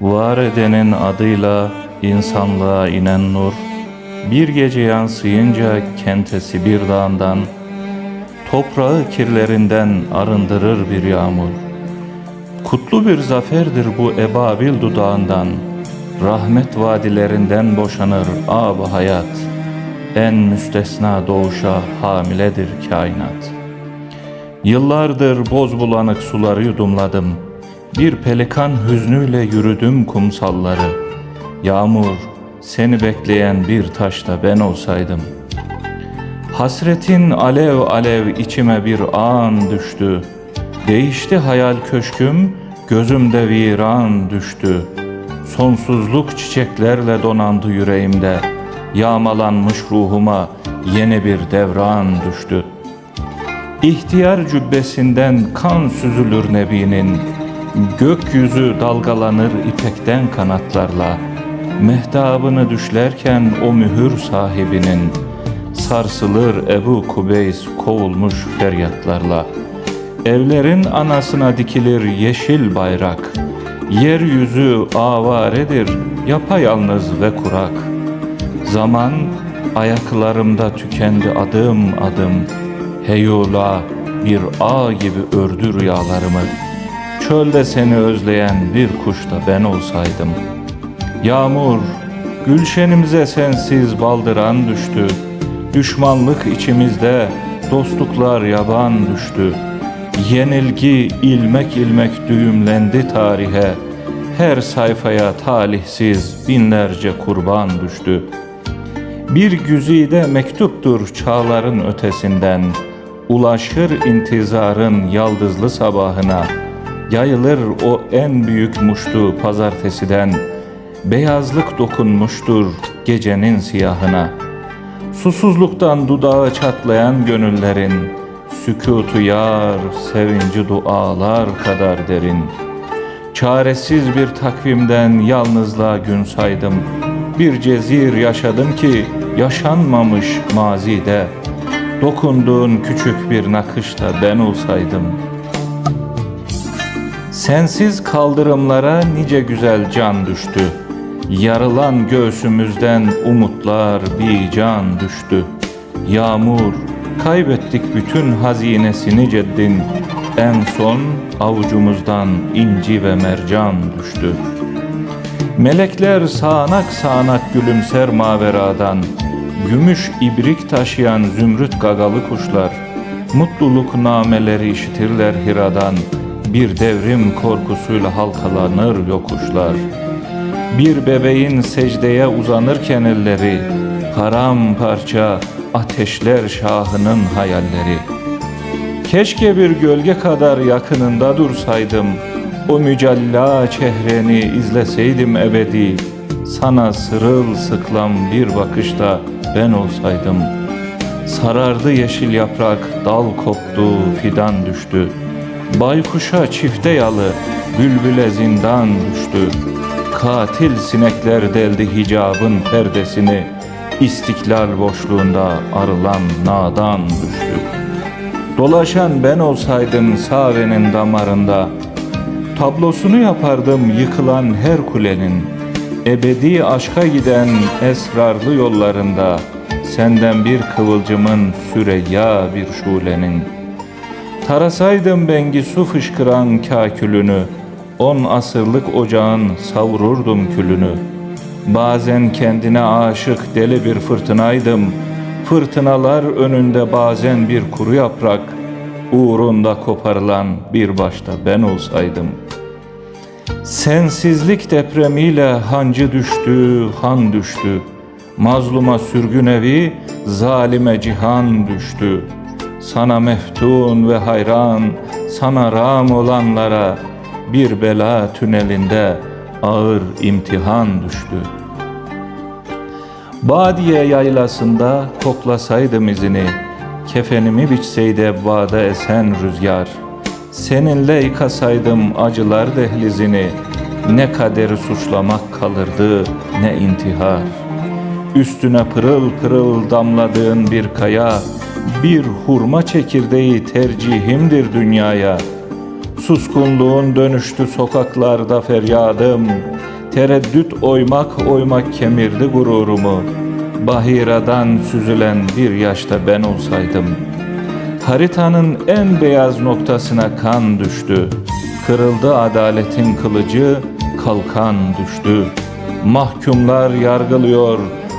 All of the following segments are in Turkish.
Var edenin adıyla insanlığa inen nur, bir gece yansıyınca kentesi bir dağından, toprağı kirlerinden arındırır bir yağmur. Kutlu bir zaferdir bu ebabil dudağından, rahmet vadilerinden boşanır ab hayat, en müstesna doğuşa hamiledir kainat. Yıllardır boz bulanık suları yudumladım, bir pelikan hüznüyle yürüdüm kumsalları. Yağmur, seni bekleyen bir taşta ben olsaydım. Hasretin alev alev içime bir an düştü. Değişti hayal köşküm, gözümde viran düştü. Sonsuzluk çiçeklerle donandı yüreğimde. Yağmalanmış ruhuma yeni bir devran düştü. İhtiyar cübbesinden kan süzülür nebinin. Gökyüzü dalgalanır ipekten kanatlarla. Mehtabını düşlerken o mühür sahibinin. Sarsılır Ebu Kubeys kovulmuş feryatlarla. Evlerin anasına dikilir yeşil bayrak. Yeryüzü avaredir, yapayalnız ve kurak. Zaman ayaklarımda tükendi adım adım. Heyula bir ağ gibi ördü rüyalarımı. Çölde seni özleyen bir kuş da ben olsaydım. Yağmur, gülşenimize sensiz baldıran düştü. Düşmanlık içimizde, dostluklar yaban düştü. Yenilgi ilmek ilmek düğümlendi tarihe. Her sayfaya talihsiz binlerce kurban düştü. Bir güzide mektuptur çağların ötesinden. Ulaşır intizarın yaldızlı sabahına. Yayılır o en büyük muştu pazartesiden. Beyazlık dokunmuştur gecenin siyahına. Susuzluktan dudağı çatlayan gönüllerin Sükutu yar, sevinci dualar kadar derin Çaresiz bir takvimden yalnızlığa gün saydım Bir cezir yaşadım ki yaşanmamış mazide Dokunduğun küçük bir nakışta ben olsaydım Sensiz kaldırımlara nice güzel can düştü Yarılan göğsümüzden umutlar bir can düştü. Yağmur, kaybettik bütün hazinesini ceddin. En son avucumuzdan inci ve mercan düştü. Melekler sağanak sağanak gülümser maveradan. Gümüş ibrik taşıyan zümrüt gagalı kuşlar. Mutluluk nameleri işitirler hiradan. Bir devrim korkusuyla halkalanır yokuşlar.'' Bir bebeğin secdeye uzanırken elleri Paramparça ateşler şahının hayalleri. Keşke bir gölge kadar yakınında dursaydım O mücella çehreni izleseydim ebedi Sana sırılsıklam bir bakışta ben olsaydım. Sarardı yeşil yaprak, dal koptu, fidan düştü Baykuşa çifte yalı, bülbüle zindan düştü Katil sinekler deldi hicabın perdesini. İstiklal boşluğunda arılan nadan düştü. Dolaşan ben olsaydım Save'nin damarında. Tablosunu yapardım yıkılan her kulenin. Ebedi aşka giden esrarlı yollarında. Senden bir kıvılcımın süreyya bir şulenin Tarasaydım bengi su fışkıran kakülünü On asırlık ocağın savururdum külünü. Bazen kendine aşık deli bir fırtınaydım. Fırtınalar önünde bazen bir kuru yaprak. Uğrunda koparılan bir başta ben olsaydım. Sensizlik depremiyle hancı düştü, han düştü. Mazluma sürgün evi, zalime cihan düştü. Sana meftun ve hayran, sana ram olanlara bir bela tünelinde ağır imtihan düştü. Badiye yaylasında koklasaydım izini, kefenimi biçseydi evvada esen rüzgar, seninle yıkasaydım acılar dehlizini, ne kaderi suçlamak kalırdı ne intihar. Üstüne pırıl pırıl damladığın bir kaya, bir hurma çekirdeği tercihimdir dünyaya.'' Suskunluğun dönüştü sokaklarda feryadım. Tereddüt oymak oymak kemirdi gururumu. Bahiradan süzülen bir yaşta ben olsaydım. Haritanın en beyaz noktasına kan düştü. Kırıldı adaletin kılıcı kalkan düştü. Mahkumlar yargılıyor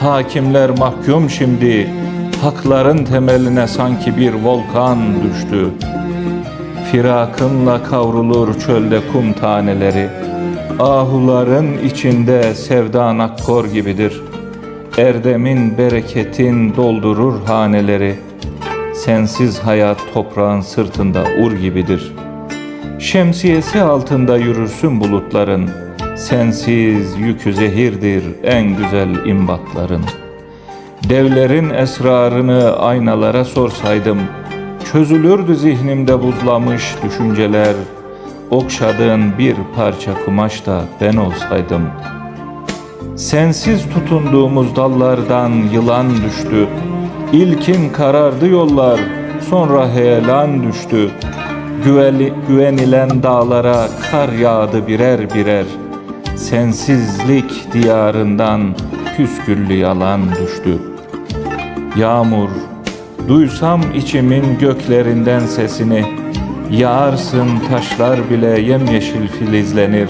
Hakimler mahkum şimdi Hakların temeline sanki bir volkan düştü. Firakınla kavrulur çölde kum taneleri. Ahuların içinde sevdan akkor gibidir. Erdemin bereketin doldurur haneleri. Sensiz hayat toprağın sırtında ur gibidir. Şemsiyesi altında yürürsün bulutların. Sensiz yükü zehirdir en güzel imbatların Devlerin esrarını aynalara sorsaydım Çözülürdü zihnimde buzlamış düşünceler. Okşadığın bir parça kumaş da ben olsaydım. Sensiz tutunduğumuz dallardan yılan düştü. İlkin karardı yollar sonra heyelan düştü. Güveli, güvenilen dağlara kar yağdı birer birer. Sensizlik diyarından püsküllü yalan düştü Yağmur Duysam içimin göklerinden sesini. Yağarsın taşlar bile yemyeşil filizlenir.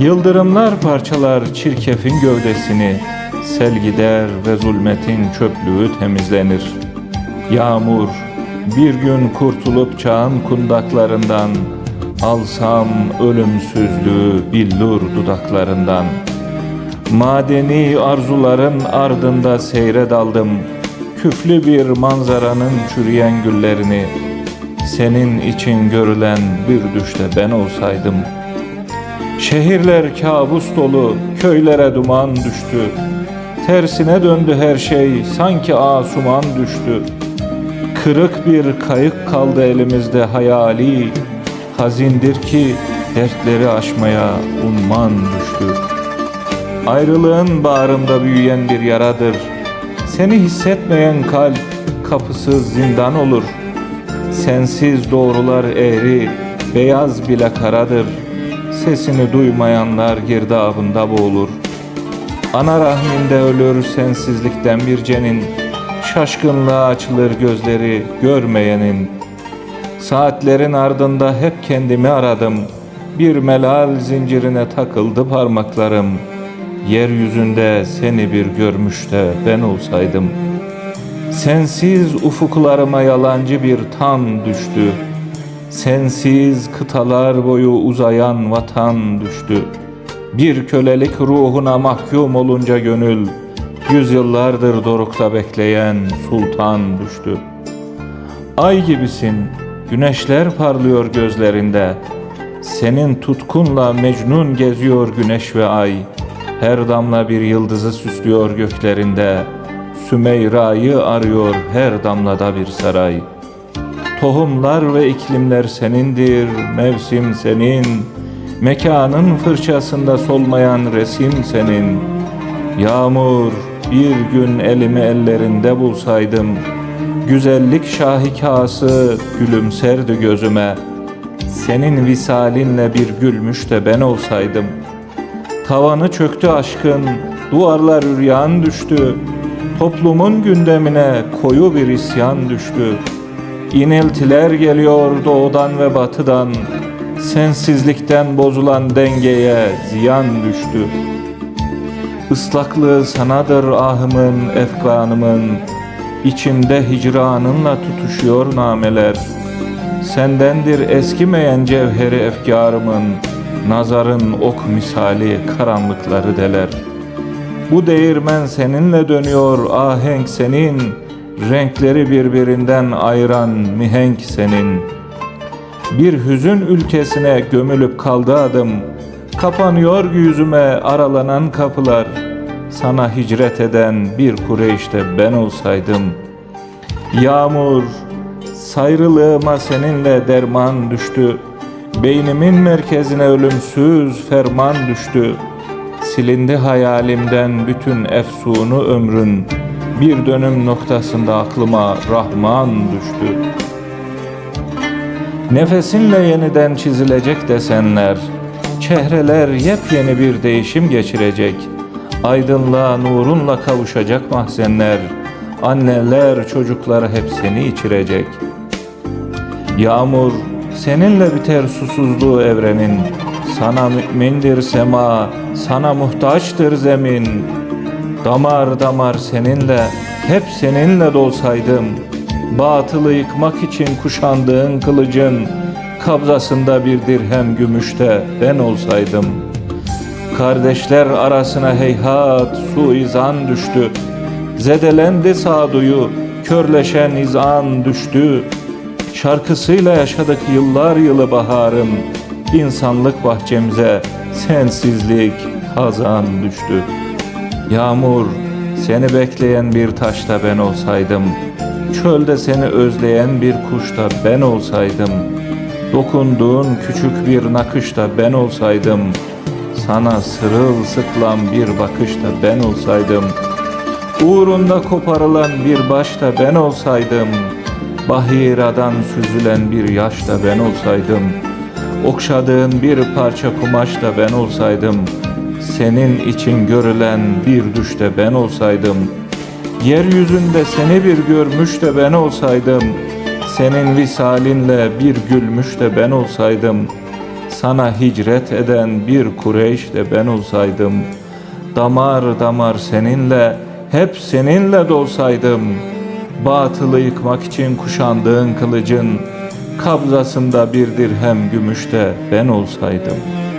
Yıldırımlar parçalar çirkefin gövdesini. Sel gider ve zulmetin çöplüğü temizlenir. Yağmur bir gün kurtulup çağın kundaklarından. Alsam ölümsüzlüğü billur dudaklarından Madeni arzuların ardında seyre daldım. Küflü bir manzaranın çürüyen güllerini Senin için görülen bir düşte ben olsaydım. Şehirler kabus dolu, köylere duman düştü. Tersine döndü her şey, sanki asuman düştü. Kırık bir kayık kaldı elimizde hayali. Hazindir ki dertleri aşmaya umman düştü Ayrılığın bağrımda büyüyen bir yaradır. Seni hissetmeyen kalp kapısız zindan olur. Sensiz doğrular eğri, beyaz bile karadır. Sesini duymayanlar girdabında boğulur. Ana rahminde ölür sensizlikten bir cenin. Şaşkınlığa açılır gözleri görmeyenin. Saatlerin ardında hep kendimi aradım. Bir melal zincirine takıldı parmaklarım Yeryüzünde seni bir görmüş de ben olsaydım Sensiz ufuklarıma yalancı bir tan düştü. Sensiz kıtalar boyu uzayan vatan düştü. Bir kölelik ruhuna mahkum olunca gönül Yüzyıllardır dorukta bekleyen sultan düştü. Ay gibisin, güneşler parlıyor gözlerinde. Senin tutkunla mecnun geziyor güneş ve ay Her damla bir yıldızı süslüyor göklerinde. Sümeyra'yı arıyor her damlada bir saray. Tohumlar ve iklimler senindir, mevsim senin. Mekanın fırçasında solmayan resim senin. Yağmur bir gün elimi ellerinde bulsaydım Güzellik şahikası gülümserdi gözüme. Senin visalinle bir gülmüş de ben olsaydım Tavanı çöktü aşkın, duvarlar üryan düştü. Toplumun gündemine koyu bir isyan düştü. İniltiler geliyor doğudan ve batıdan. Sensizlikten bozulan dengeye ziyan düştü. Islaklığı sanadır ahımın, efkanımın. İçimde hicranınla tutuşuyor nameler. Sendendir eskimeyen cevheri efkarımın Nazarın ok misali karanlıkları deler. Bu değirmen seninle dönüyor ahenk senin. Renkleri birbirinden ayıran mihenk senin. Bir hüzün ülkesine gömülüp kaldı adım. Kapanıyor yüzüme aralanan kapılar. Sana hicret eden bir Kureyş'te ben olsaydım. Yağmur sayrılığıma seninle derman düştü Beynimin merkezine ölümsüz ferman düştü. Silindi hayalimden bütün efsunu ömrün. Bir dönüm noktasında aklıma Rahman düştü. Nefesinle yeniden çizilecek desenler, çehreler yepyeni bir değişim geçirecek. Aydınlığa nurunla kavuşacak mahzenler, anneler çocukları hep seni içirecek. Yağmur seninle biter susuzluğu evrenin, sana mümindir sema, sana muhtaçtır zemin. Damar damar seninle, hep seninle dolsaydım, batılı yıkmak için kuşandığın kılıcın, kabzasında bir dirhem gümüşte ben olsaydım. Kardeşler arasına heyhat suizan düştü, zedelendi sağduyu, körleşen izan düştü. Şarkısıyla yaşadık yıllar yılı baharım, insanlık bahçemize sensizlik hazan düştü. Yağmur, seni bekleyen bir taşta ben olsaydım, çölde seni özleyen bir kuşta ben olsaydım, dokunduğun küçük bir nakışta ben olsaydım, sana sırılsıklam bir bakışta ben olsaydım, uğrunda koparılan bir başta ben olsaydım, bahiradan süzülen bir yaşta ben olsaydım, okşadığın bir parça kumaşta ben olsaydım, senin için görülen bir düşte ben olsaydım, yeryüzünde seni bir görmüş de ben olsaydım, senin visalinle bir gülmüş de ben olsaydım, sana hicret eden bir Kureyş de ben olsaydım, damar damar seninle, hep seninle dolsaydım, batılı yıkmak için kuşandığın kılıcın, kabzasında bir dirhem gümüşte ben olsaydım.''